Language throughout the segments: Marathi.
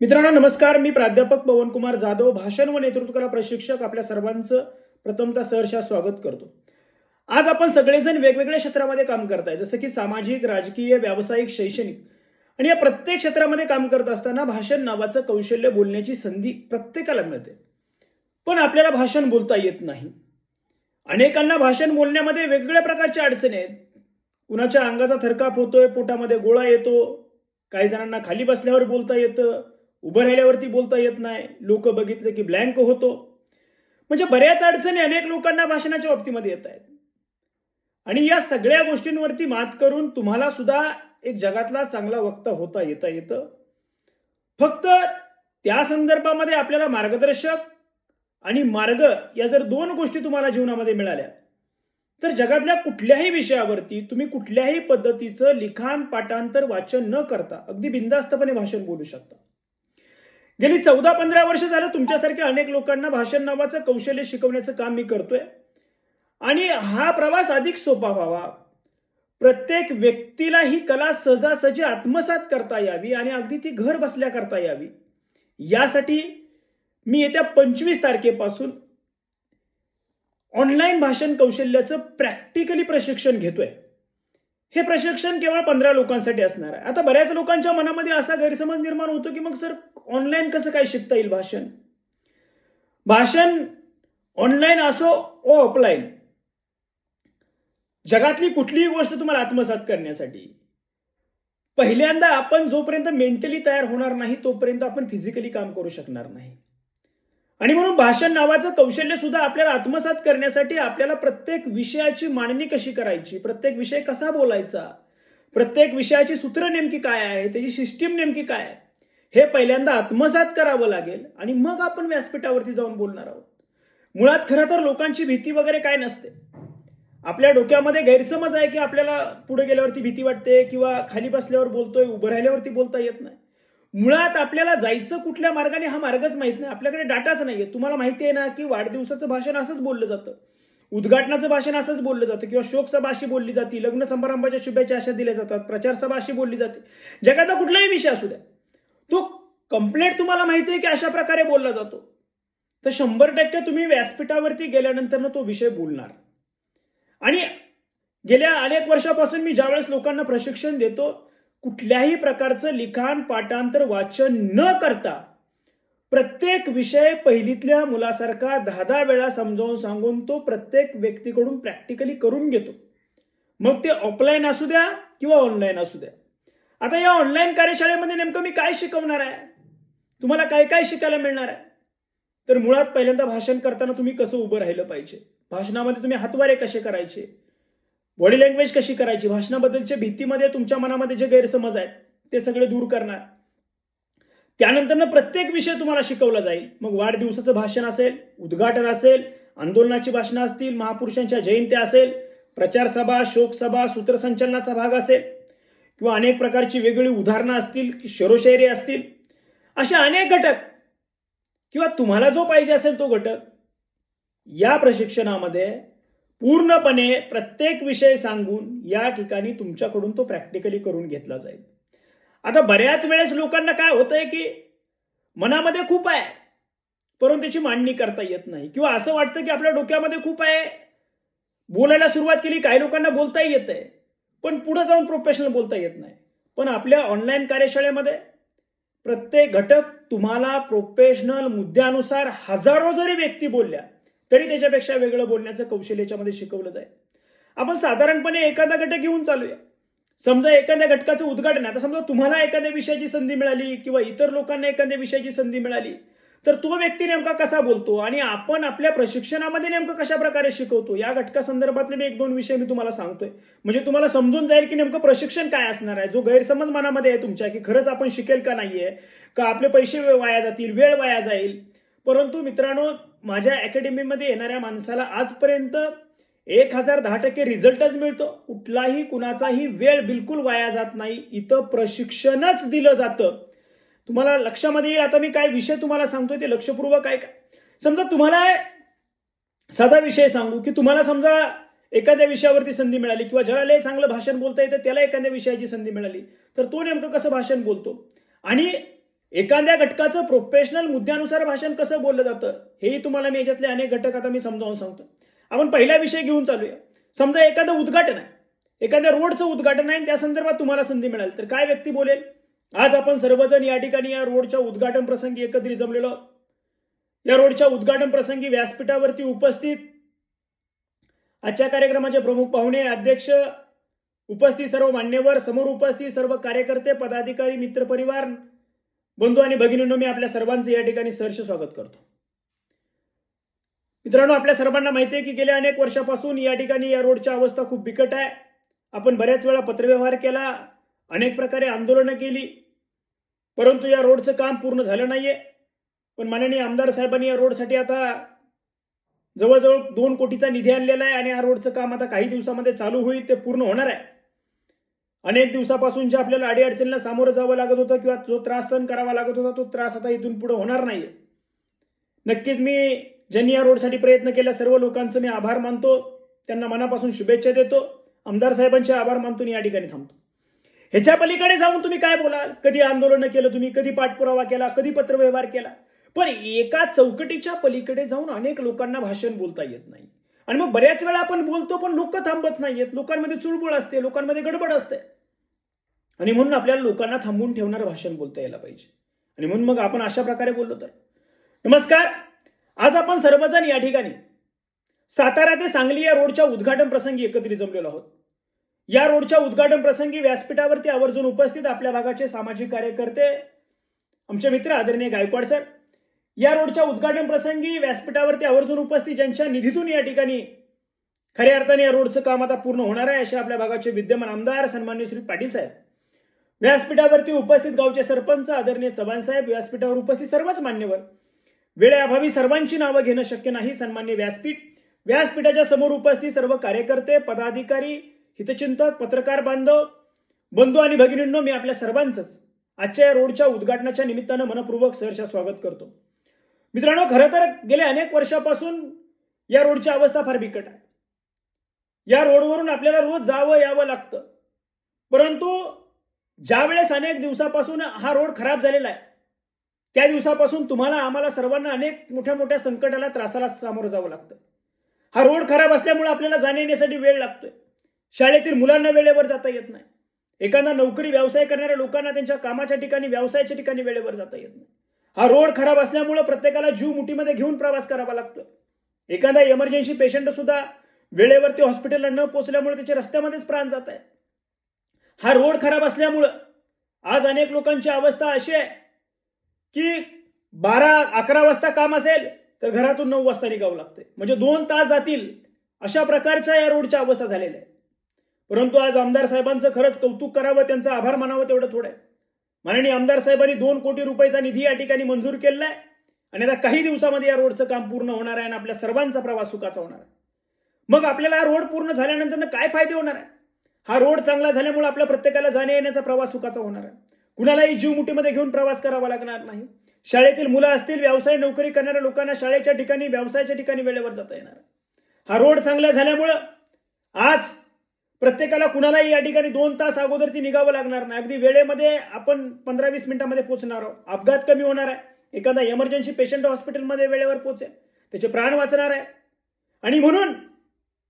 मित्रांनो नमस्कार. मी प्राध्यापक पवनकुमार जाधव भाषण व नेतृत्वकला प्रशिक्षक आपल्या सर्वांचं प्रथमतः सहर्षा स्वागत करतो. आज आपण सगळेजण वेगवेगळ्या क्षेत्रामध्ये काम करताय जसं की सामाजिक राजकीय व्यावसायिक शैक्षणिक. आणि या प्रत्येक क्षेत्रामध्ये काम करत असताना भाषण नावाचं कौशल्य बोलण्याची संधी प्रत्येकाला मिळते. पण आपल्याला भाषण बोलता येत नाही. अनेकांना भाषण बोलण्यामध्ये वेगवेगळ्या प्रकारच्या अडचणी आहेत. कुणाच्या अंगाचा थरकाप होतोय पोटामध्ये गोळा येतो काही जणांना खाली बसल्यावर बोलता येतं. उभं राहिल्यावरती बोलता येत नाही. लोक बघितलं की ब्लँक होतो. म्हणजे बऱ्याच अडचणी अनेक लोकांना भाषणाच्या बाबतीमध्ये येत आहेत. आणि या सगळ्या गोष्टींवरती मात करून तुम्हाला सुद्धा एक जगातला चांगला वक्ता होता येता येतं. फक्त त्या संदर्भामध्ये आपल्याला मार्गदर्शक आणि मार्ग या जर दोन गोष्टी तुम्हाला जीवनामध्ये मिळाल्या तर जगातल्या कुठल्याही विषयावरती तुम्ही कुठल्याही पद्धतीचं लिखाण पाठांतर वाचन न करता अगदी बिंदास्तपणे भाषण बोलू शकता. गेली चौदा पंधरा वर्ष झालं तुमच्यासारख्या अनेक लोकांना भाषण नावाचं कौशल्य शिकवण्याचं काम मी करतोय. आणि हा प्रवास अधिक सोपा व्हावा. प्रत्येक व्यक्तीला ही कला सहजासहजी आत्मसात करता यावी आणि अगदी ती घर बसल्या करता यावी. यासाठी मी येत्या पंचवीस तारखेपासून ऑनलाईन भाषण कौशल्याचं प्रॅक्टिकली प्रशिक्षण घेतोय. हे प्रशिक्षण केवळ पंधरा लोकांसाठी असणार आहे. आता बऱ्याच लोकांच्या मनामध्ये असा गैरसमज निर्माण होतो की मग सर ऑनलाईन कसं काय शिकता येईल भाषण? भाषण ऑनलाईन असो ओ ऑफलाईन जगातली कुठलीही गोष्ट तुम्हाला आत्मसात करण्यासाठी. पहिल्यांदा आपण जोपर्यंत मेंटली तयार होणार नाही तोपर्यंत आपण फिजिकली काम करू शकणार नाही. आणि म्हणून भाषण नावाचं कौशल्य सुद्धा आपल्याला आत्मसात करण्यासाठी आपल्याला प्रत्येक विषयाची मांडणी कशी करायची? प्रत्येक विषय कसा बोलायचा? प्रत्येक विषयाची सूत्र नेमकी काय आहे? त्याची सिस्टीम नेमकी काय आहे? हे पहिल्यांदा आत्मसात करावं लागेल आणि मग आपण व्यासपीठावरती जाऊन बोलणार आहोत. मुळात खरं तर लोकांची भीती वगैरे काय नसते. आपल्या डोक्यामध्ये गैरसमज आहे की आपल्याला पुढे गेल्यावरती भीती वाटते किंवा खाली बसल्यावर बोलतोय उभं राहिल्यावरती बोलता येत नाही. मुळात आपल्याला जायचं कुठल्या मार्गाने हा मार्गच माहीत नाही. आपल्याकडे डाटाच नाहीये. तुम्हाला माहिती आहे ना की वाढदिवसाचं भाषण असंच बोललं जातं. उद्घाटनाचं भाषण असंच बोललं जातं किंवा शोकसभा अशी बोलली जाते लग्न समारंभाच्या शुभेच्छा अशा दिल्या जातात प्रचारसभा अशी बोलली जाते. जगाचा कुठलाही विषय असू द्या. तो कंप्लेंट तुम्हाला माहिती आहे की अशा प्रकारे बोलला जातो. तर शंभर टक्के तुम्ही व्यासपीठावरती गेल्यानंतर तो विषय बोलणार. आणि गेल्या अनेक वर्षापासून मी ज्यावेळेस लोकांना प्रशिक्षण देतो कुठल्याही प्रकारचं लिखाण पाठांतर वाचन न करता प्रत्येक विषय पहिलीतल्या मुलासारखा दहा दहा वेळा समजावून सांगून तो प्रत्येक व्यक्तीकडून प्रॅक्टिकली करून घेतो. मग ते ऑफलाईन असू द्या किंवा ऑनलाईन असू द्या. आता या ऑनलाईन कार्यशाळेमध्ये नेमकं मी काय शिकवणार आहे? तुम्हाला काय काय शिकायला मिळणार आहे? तर मुळात पहिल्यांदा भाषण करताना तुम्ही कसं उभं राहिलं पाहिजे? भाषणामध्ये तुम्ही हातवारे कसे करायचे? बॉडी लँग्वेज कशी करायची? भाषणाबद्दलच्या भीतीमध्ये तुमच्या मनामध्ये जे गैरसमज आहेत ते सगळे दूर करणार. त्यानंतर प्रत्येक विषय तुम्हाला शिकवला जाईल. मग वाढदिवसाचं भाषण असेल उद्घाटन असेल आंदोलनाची भाषणं असतील महापुरुषांच्या जयंत्या असेल प्रचार सभा शोकसभा सूत्रसंचलनाचा भाग असेल किंवा अनेक प्रकारची वेगवेगळी उदाहरणं असतील शरोशायरी असतील असे अनेक घटक किंवा तुम्हाला जो पाहिजे असेल तो घटक या प्रशिक्षणामध्ये पूर्णपणे प्रत्येक विषय सांगून या ठिकाणी तुमच्याकडून तो प्रॅक्टिकली करून घेतला जाईल. आता बऱ्याच वेळेस लोकांना काय होतंय की मनामध्ये खूप आहे परंतु त्याची मांडणी करता येत नाही. किंवा असं वाटतं की आपल्या डोक्यामध्ये खूप आहे बोलायला सुरुवात केली काही लोकांना बोलता येत आहे पण पुढे जाऊन प्रोफेशनल बोलता येत नाही. पण आपल्या ऑनलाईन कार्यशाळेमध्ये प्रत्येक घटक तुम्हाला प्रोफेशनल मुद्द्यानुसार हजारो जरी व्यक्ती बोलल्या तरी त्याच्यापेक्षा वेगळं बोलण्याचं कौशल्य याच्यामध्ये शिकवलं जाईल. आपण साधारणपणे एखादा घटक घेऊन चालूया. समजा एखाद्या घटकाचं उद्घाटन आता समजा तुम्हाला एखाद्या विषयाची संधी मिळाली किंवा इतर लोकांना एखाद्या विषयाची संधी मिळाली तर तो व्यक्ती नेमका कसा बोलतो आणि आपण आपल्या प्रशिक्षणामध्ये नेमकं कशा प्रकारे शिकवतो? या घटका संदर्भातले मी एक दोन विषय मी तुम्हाला सांगतोय. म्हणजे तुम्हाला समजून जाईल की नेमकं प्रशिक्षण काय असणार आहे. जो गैरसमज मनामध्ये आहे तुमच्या की खरंच आपण शिकेल का नाहीये? का आपले पैसे वाया जातील वेळ वाया जाईल? परंतु मित्रांनो माझ्या अकॅडमीमध्ये येणाऱ्या माणसाला आजपर्यंत एक हजार दहा टक्के रिझल्टच मिळतो. कुठलाही कुणाचाही वेळ बिलकुल वाया जात नाही. इथं प्रशिक्षणच दिलं जातं. तुम्हाला लक्षामध्ये येईल आता मी काय विषय तुम्हाला सांगतोय ते लक्षपूर्वक आहे का? समजा तुम्हाला साधा विषय सांगू की तुम्हाला समजा एखाद्या विषयावरती संधी मिळाली किंवा ज्याला चांगलं भाषण बोलता येतं त्याला एखाद्या विषयाची संधी मिळाली तर तो नेमकं कसं भाषण बोलतो? आणि एखाद्या घटकाचं प्रोफेशनल मुद्द्यानुसार भाषण कसं बोललं जातं हेही तुम्हाला मी याच्यातले अनेक घटक आता मी समजावून सांगतो. आपण पहिला विषय घेऊन चालूया. समजा एखादं उद्घाटन आहे. एखाद्या रोडचं उद्घाटन आहे आणि त्या संदर्भात तुम्हाला संधी मिळाली. तर काय व्यक्ती बोलेल? आज आपण सर्वजण या ठिकाणी या रोडच्या उद्घाटन प्रसंगी एकत्रित जमलेलो या रोडच्या उद्घाटन प्रसंगी व्यासपीठावरती उपस्थित आजच्या कार्यक्रमाचे प्रमुख पाहुणे अध्यक्ष उपस्थित सर्व मान्यवर समोर उपस्थित सर्व कार्यकर्ते पदाधिकारी मित्रपरिवार बंधू आणि भगिनींनो मी आपल्या सर्वांचं या ठिकाणी सहर्ष स्वागत करतो. मित्रांनो आपल्या सर्वांना माहिती आहे की गेल्या अनेक वर्षापासून या ठिकाणी या रोडची अवस्था खूप बिकट आहे. आपण बऱ्याच वेळा पत्रव्यवहार केला अनेक प्रकारे आंदोलनं केली परंतु या रोडचं काम पूर्ण झालं नाहीये. पण माननीय आमदार साहेबांनी या रोडसाठी आता जवळजवळ दोन कोटीचा निधी आणलेला आहे आणि या रोडचं काम आता काही दिवसामध्ये चालू होईल ते पूर्ण होणार आहे. अनेक दिवसापासून जे आपल्याला अडीअडचणीला सामोरं जावं लागत होतं किंवा जो त्रास सहन करावा लागत होता तो त्रास आता इथून पुढे होणार नाहीये. नक्कीच मी ज्यांनी या रोडसाठी प्रयत्न केला. सर्व लोकांचं मी आभार मानतो. त्यांना मनापासून शुभेच्छा देतो. आमदार साहेबांचे आभार मानतो या ठिकाणी थांबतो. ह्याच्या पलीकडे जाऊन तुम्ही काय बोलाल? कधी आंदोलनं केलं तुम्ही? कधी पाठपुरावा केला? कधी पत्रव्यवहार केला? पण एका चौकटीच्या पलीकडे जाऊन अनेक लोकांना भाषण बोलता येत नाही. आणि मग बऱ्याच वेळा आपण बोलतो पण लोक थांबत नाहीयेत. लोकांमध्ये चुळबुळ असते लोकांमध्ये गडबड असते. आणि म्हणून आपल्याला लोकांना थांबवून ठेवणारं भाषण बोलता यायला पाहिजे. आणि म्हणून मग आपण अशा प्रकारे बोललो तर. नमस्कार! आज आपण सर्वजण या ठिकाणी सातारा ते सांगली या रोडच्या उद्घाटन प्रसंगी एकत्रित जमलेलो आहोत. या रोडच्या उद्घाटन प्रसंगी व्यासपीठावरती आवर्जून उपस्थित आपल्या भागाचे सामाजिक कार्यकर्ते आमचे मित्र आदरणीय गायकवाड सर. या रोडच्या उद्घाटन प्रसंगी व्यासपीठावरती आवर्जून उपस्थित ज्यांच्या निधीतून या ठिकाणी खऱ्या अर्थाने या रोडचं काम आता पूर्ण होणार आहे असे आपल्या भागाचे विद्यमान आमदार सन्मान्य श्री पाटील साहेब. व्यासपीठावरती उपस्थित गावचे सरपंच आदरणीय चव्हाण साहेब व्यासपीठावर उपस्थित सर्वच मान्यवर. वेळेअभावी सर्वांची नावं घेणं शक्य नाही सन्मान्य व्यासपीठ. व्यासपीठाच्या समोर उपस्थित सर्व कार्यकर्ते पदाधिकारी हितचिंतक पत्रकार बांधव बंधू आणि भगिनींनो मी आपल्या सर्वांचंच आजच्या या रोडच्या उद्घाटनाच्या निमित्तानं मनपूर्वक सहर्ष स्वागत करतो. मित्रांनो खरं तर गेल्या अनेक वर्षापासून या रोडची अवस्था फार बिकट आहे. या रोडवरून आपल्याला रोज जावं यावं लागतं. परंतु ज्या वेळेस अनेक दिवसापासून हा रोड खराब झालेला आहे त्या दिवसापासून तुम्हाला आम्हाला सर्वांना अनेक मोठ्या मोठ्या संकटाला त्रासाला सामोरं जावं लागतं हा रोड खराब असल्यामुळे आपल्याला जाण्या येण्यासाठी वेळ लागतोय. शाळेतील मुलांना वेळेवर जाता येत नाही. एखादा नोकरी व्यवसाय करणाऱ्या लोकांना त्यांच्या कामाच्या ठिकाणी व्यवसायाच्या ठिकाणी वेळेवर जाता येत नाही. हा रोड खराब असल्यामुळे प्रत्येकाला जीव मुठीमध्ये घेऊन प्रवास करावा लागतोय. एखादा इमर्जन्सी पेशंट सुद्धा वेळेवरती हॉस्पिटलला न पोहोचल्यामुळे त्याचे रस्त्यामध्येच प्राण जात आहे. हा रोड खराब असल्यामुळं आज अनेक लोकांची अवस्था अशी आहे की बारा अकरा वाजता काम असेल तर घरातून नऊ वाजता निघावं लागतंय. म्हणजे दोन तास जातील अशा प्रकारच्या या रोडच्या अवस्था झालेल्या आहे परंतु आज आमदार साहेबांचं खरंच कौतुक करावं त्यांचा आभार मानावं तेवढं थोडं आहे. माननीय आमदार साहेबांनी दोन कोटी रुपयाचा निधी या ठिकाणी मंजूर केलेला आहे आणि आता काही दिवसामध्ये या रोडचं काम पूर्ण होणार आहे आणि आपल्या सर्वांचा प्रवास सुखाचा होणार आहे. मग आपल्याला हा रोड पूर्ण झाल्यानंतर काय फायदे होणार आहे? हा रोड चांगला झाल्यामुळे आपल्या प्रत्येकाला जाण्या येण्याचा प्रवास सुखाचा होणार आहे. कुणालाही जीव मुठीमध्ये घेऊन प्रवास करावा लागणार नाही. शाळेतील मुलं असतील व्यवसाय नोकरी करणाऱ्या लोकांना शाळेच्या ठिकाणी व्यवसायाच्या ठिकाणी वेळेवर जाता येणार हा रोड चांगला झाल्यामुळं आज प्रत्येकाला कुणालाही या ठिकाणी दोन तास अगोदर ती निघावं लागणार नाही. अगदी वेळेमध्ये आपण पंधरा वीस मिनिटांमध्ये पोहोचणार आहोत. अपघात कमी होणार आहे. एखादा इमर्जन्सी पेशंट हॉस्पिटलमध्ये वेळेवर पोहोचेल त्याचे प्राण वाचणार आहे. आणि म्हणून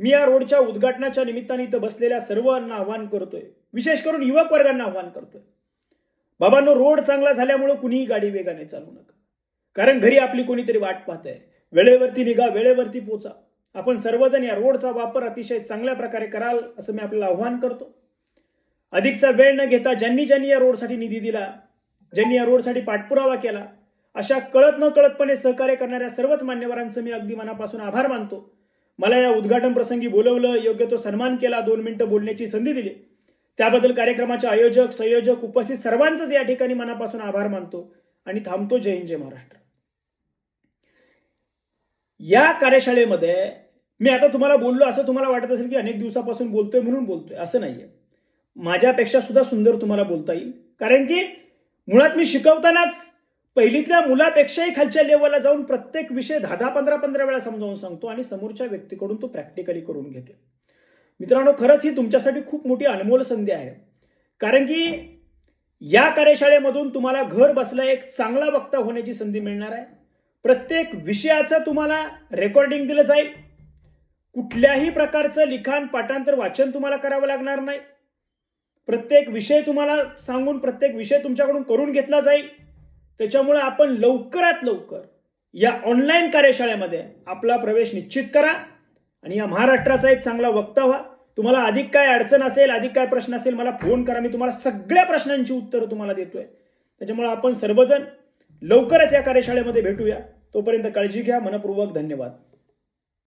मी या रोडच्या उद्घाटनाच्या निमित्ताने इथं बसलेल्या सर्वांना आव्हान करतोय. विशेष करून युवक वर्गांना आव्हान करतोय. बाबांनो रोड चांगला झाल्यामुळे कुणीही गाडी वेगाने चालू नका. कारण घरी आपली कोणीतरी वाट पाहत आहे वेळेवरती निघा वेळेवरती पोचा. आपण सर्वजण या रोडचा वापर अतिशय चांगल्या प्रकारे कराल असं मी आपल्याला आव्हान करतो. अधिकचा वेळ न घेता ज्यांनी ज्यांनी या रोडसाठी निधी दिला ज्यांनी या रोडसाठी पाठपुरावा केला अशा कळत न कळतपणे सहकार्य करणाऱ्या सर्वच मान्यवरांचं मी अगदी मनापासून आभार मानतो. मला या उद्घाटन प्रसंगी बोलवलं योग्य तो सन्मान केला दोन मिनिटं बोलण्याची संधी दिली. त्याबद्दल कार्यक्रमाचे आयोजक संयोजक उपस्थित सर्वांचाच या ठिकाणी मनापासून आभार मानतो आणि थांबतो जय हिंद जय महाराष्ट्र. या कार्यशाळेमध्ये मी आता तुम्हाला बोललो असं तुम्हाला वाटत असेल की अनेक दिवसापासून बोलतोय म्हणून बोलतोय असं नाहीये. माझ्यापेक्षा सुद्धा सुंदर तुम्हाला बोलता येईल. कारण की मुळात मी शिकवतानाच पहिलीतल्या मुलापेक्षाही खालच्या लेवलला जाऊन प्रत्येक विषय दहा दहा पंधरा पंधरा वेळा समजावून सांगतो आणि समोरच्या व्यक्तीकडून तो प्रॅक्टिकली करून घेतो. मित्रांनो खरंच ही तुमच्यासाठी खूप मोठी अनमोल संधी आहे. कारण की या कार्यशाळेमधून तुम्हाला घर बसल्या एक चांगला वक्ता होण्याची संधी मिळणार आहे. प्रत्येक विषयाचं तुम्हाला रेकॉर्डिंग दिलं जाईल. कुठल्याही प्रकारचं लिखाण पाठांतर वाचन तुम्हाला करावं लागणार नाही. प्रत्येक विषय तुम्हाला सांगून प्रत्येक विषय तुमच्याकडून करून घेतला जाईल. त्याच्यामुळे आपण लवकरात लवकर या ऑनलाईन कार्यशाळेमध्ये आपला प्रवेश निश्चित करा आणि या महाराष्ट्राचा एक चांगला वक्ता व्हा. तुम्हाला अधिक काय अडचण असेल अधिक काय प्रश्न असेल मला फोन करा. मी तुम्हाला सगळ्या प्रश्नांची उत्तरं तुम्हाला देतोय. त्याच्यामुळे आपण सर्वजण लवकरच या कार्यशाळेमध्ये भेटूया. तोपर्यंत काळजी घ्या. मनपूर्वक धन्यवाद.